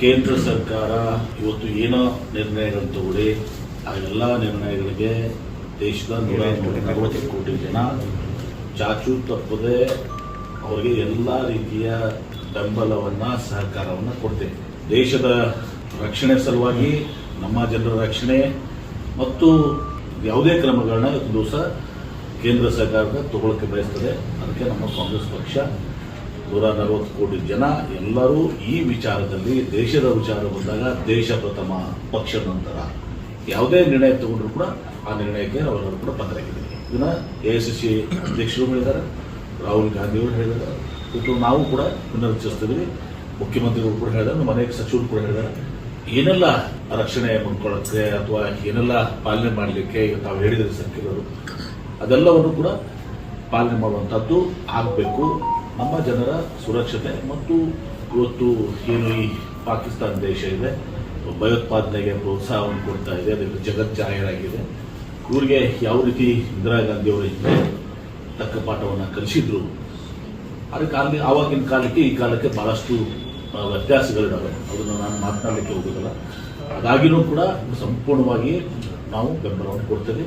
ಕೇಂದ್ರ ಸರ್ಕಾರ ಇವತ್ತು ಏನೋ ನಿರ್ಣಯಗಳನ್ನು ತಗೊಳ್ಳಿ ಆ ಎಲ್ಲ ನಿರ್ಣಯಗಳಿಗೆ ದೇಶದ ನೂರ ನಲವತ್ತು ಕೋಟಿ ಜನ ಚಾಚು ತಪ್ಪದೆ ಅವರಿಗೆ ಎಲ್ಲ ರೀತಿಯ ಬೆಂಬಲವನ್ನ, ಸಹಕಾರವನ್ನು ಕೊಡ್ತೇವೆ. ದೇಶದ ರಕ್ಷಣೆ ಸಲುವಾಗಿ, ನಮ್ಮ ಜನರ ರಕ್ಷಣೆ ಮತ್ತು ಯಾವುದೇ ಕ್ರಮಗಳನ್ನ ದಿವಸ ಕೇಂದ್ರ ಸರ್ಕಾರದ ತಗೊಳ್ಳಕ್ಕೆ ಬಯಸ್ತದೆ. ಅದಕ್ಕೆ ನಮ್ಮ ಕಾಂಗ್ರೆಸ್ ಪಕ್ಷ ನೂರ ನಲವತ್ತು ಕೋಟಿ ಜನ ಎಲ್ಲರೂ ಈ ವಿಚಾರದಲ್ಲಿ, ದೇಶದ ವಿಚಾರ ಬಂದಾಗ ದೇಶ ಪ್ರಥಮ, ಪಕ್ಷ ನಂತರ. ಯಾವುದೇ ನಿರ್ಣಯ ತಗೊಂಡ್ರು ಕೂಡ ಆ ನಿರ್ಣಯಕ್ಕೆ ಅವರೆಲ್ಲರೂ ಕೂಡ ಬದ್ಧರಾಗಿದ್ದೀವಿ ಇದನ್ನ ಎ ಎಸ್ ಅಧ್ಯಕ್ಷರು ಹೇಳಿದ್ದಾರೆ, ರಾಹುಲ್ ಗಾಂಧಿ ಅವರು ಹೇಳಿದ್ದಾರೆ ಇದು ನಾವು ಕೂಡ ಪುನರುಚ್ಚರಿಸ್ತಿದ್ದೀವಿ. ಮುಖ್ಯಮಂತ್ರಿಗಳು ಕೂಡ ಹೇಳಿದ್ದಾರೆ, ನಮ್ಮ ಸಚಿವರು ಕೂಡ ಹೇಳಿದ್ದಾರೆ. ಏನೆಲ್ಲ ರಕ್ಷಣೆ ಮಾಡ್ಕೊಳ್ಳೋಕ್ಕೆ ಅಥವಾ ಏನೆಲ್ಲ ಪಾಲನೆ ಮಾಡಲಿಕ್ಕೆ ತಾವು ಹೇಳಿದರೆ ಸರ್ಕಾರ ಅದೆಲ್ಲವನ್ನು ಕೂಡ ಪಾಲನೆ ಮಾಡುವಂಥದ್ದು ಆಗಬೇಕು. ನಮ್ಮ ಜನರ ಸುರಕ್ಷತೆ ಮತ್ತು ಇವತ್ತು ಏನು ಈ ಪಾಕಿಸ್ತಾನ ದೇಶ ಇದೆ, ಭಯೋತ್ಪಾದನೆಗೆ ಪ್ರೋತ್ಸಾಹವನ್ನು ಕೊಡ್ತಾ ಇದೆ, ಅದಕ್ಕೆ ಜಗತ್ ಜಾಹೀರಾಗಿದೆ. ಇವರಿಗೆ ಯಾವ ರೀತಿ ಇಂದಿರಾ ಗಾಂಧಿ ಅವರು ಹಿಂದೆ ತಕ್ಕ ಪಾಠವನ್ನು ಕಲಿಸಿದ್ರು ಅದಕ್ಕೆ ಅಲ್ಲಿ ಆವಾಗಿನ ಕಾಲಕ್ಕೆ ಈ ಕಾಲಕ್ಕೆ ಬಹಳಷ್ಟು ವ್ಯತ್ಯಾಸಗಳಿದ್ದಾವೆ ಅದನ್ನು ನಾನು ಮಾತನಾಡಲಿಕ್ಕೆ ಹೋಗೋದಿಲ್ಲ. ಅದಾಗಿನೂ ಕೂಡ ಸಂಪೂರ್ಣವಾಗಿ ನಾವು ಬೆಂಬಲವನ್ನು ಕೊಡ್ತೇವೆ.